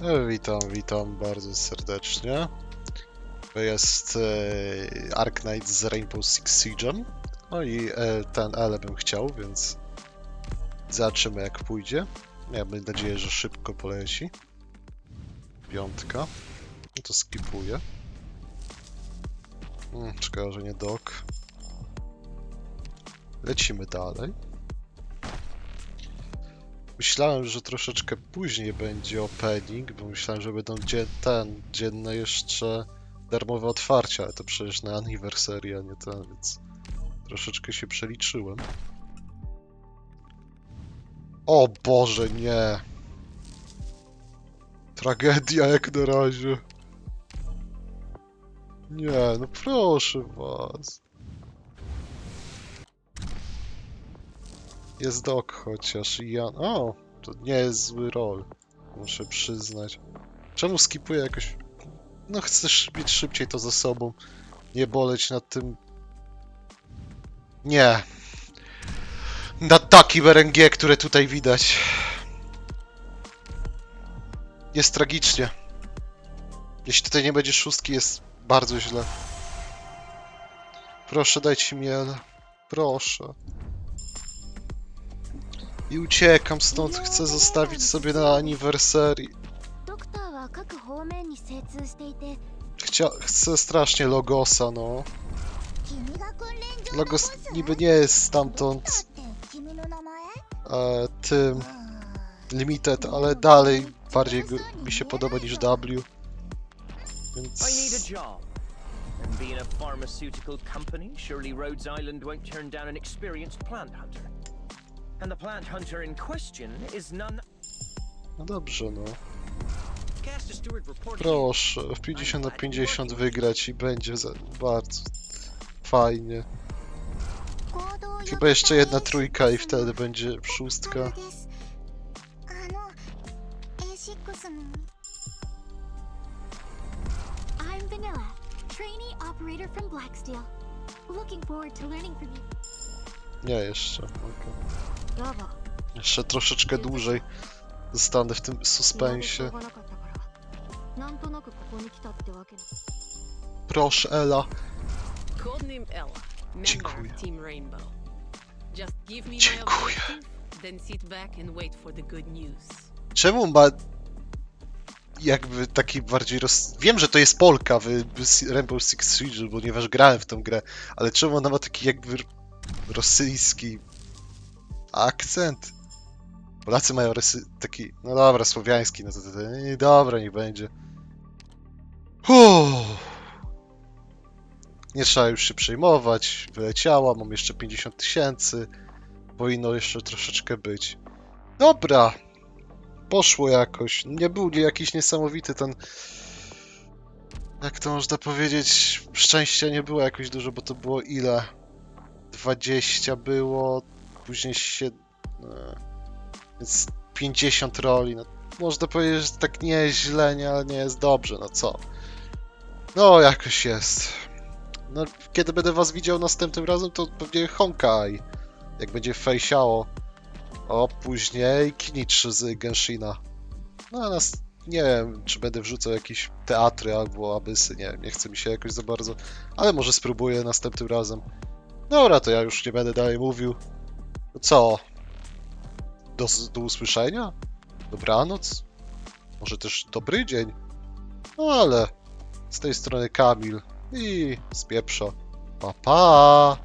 E, Witam, witam bardzo serdecznie. To jest e, Ark Knight z Rainbow Six Siege'em. No i e, ten ale bym chciał, więc zobaczymy jak pójdzie. Ja mam nadzieję, że szybko poleci. Piątka. No to skipuję. Hmm, że nie dok. Lecimy dalej. Myślałem, że troszeczkę później będzie opening, bo myślałem, że będą dzie ten, dzienne jeszcze darmowe otwarcia, ale to przecież na anniversary, a nie ten, więc troszeczkę się przeliczyłem. O Boże, nie! Tragedia jak na razie. Nie, no proszę was. Jest dok chociaż i ja... O! To nie jest zły rol. Muszę przyznać. Czemu skipuję jakoś... No chcę sz- mieć szybciej to za sobą. Nie boleć nad tym... Nie. Na taki RNG, które tutaj widać. Jest tragicznie. Jeśli tutaj nie będzie szóstki, jest bardzo źle. Proszę, dajcie mi L. Proszę. I uciekam stąd, chcę zostawić sobie na aniversarii. Chcia chcę strasznie Logosa, no. Logos niby nie jest stamtąd e, tym Limited, ale dalej bardziej mi się podoba niż W. Więc... Being a pharmaceutical company, surely Rhodes Island won't turn down an experienced plant hunter and the plant hunter in question is none. No dobrze, no. Proszę, w 50 na 50 wygrać i będzie za... bardzo fajnie. Chyba jeszcze jedna trójka i wtedy będzie szóstka. I'm Vanilla, trainee operator from Blacksteel. Looking forward to learning from you. Nie jeszcze. okej. やば Jeszcze troszeczkę dłużej zostanę w tym やるしょ suspensie. うがなかったからなんとなくここに来たってわけ Proszę, Ela. Codename Ella, member Dziękuję. of Team Rainbow. Just give me my Dziękuję. objective, then sit back and wait for the good news. Czemu ma jakby taki bardziej roz... Wiem, że to jest Polka w w Rainbow Six Siege, ponieważ grałem w tą grę, ale czemu ona ma taki jakby r- rosyjski akcent? Polacy mają rosy... taki, no dobra, słowiański, no to, to, to nie, dobra, niech będzie. Uff. Nie trzeba już się przejmować, wyleciała, mam jeszcze 50 tysięcy, powinno jeszcze troszeczkę być. Dobra, poszło jakoś. Nie był jakiś niesamowity ten. Jak to można powiedzieć? Szczęścia nie było jakoś dużo, bo to było ile? 20 było, później się. e, Więc 50 roli. No, można powiedzieć, że tak nieźle, nie, ale nie jest dobrze, no co? No, jakoś jest. No, kiedy będę was widział następnym razem, to pewnie Honkai. Jak będzie fejsiało. O, później Knicz z Genshina. No, nas nie wiem, czy będę wrzucał jakieś teatry albo abysy, nie nie chce mi się jakoś za bardzo, ale może spróbuję następnym razem. Dobra, to ja już nie będę dalej mówił. Co? Do, do usłyszenia? Dobranoc? Może też dobry dzień? No ale z tej strony Kamil i z pieprza. Pa, pa!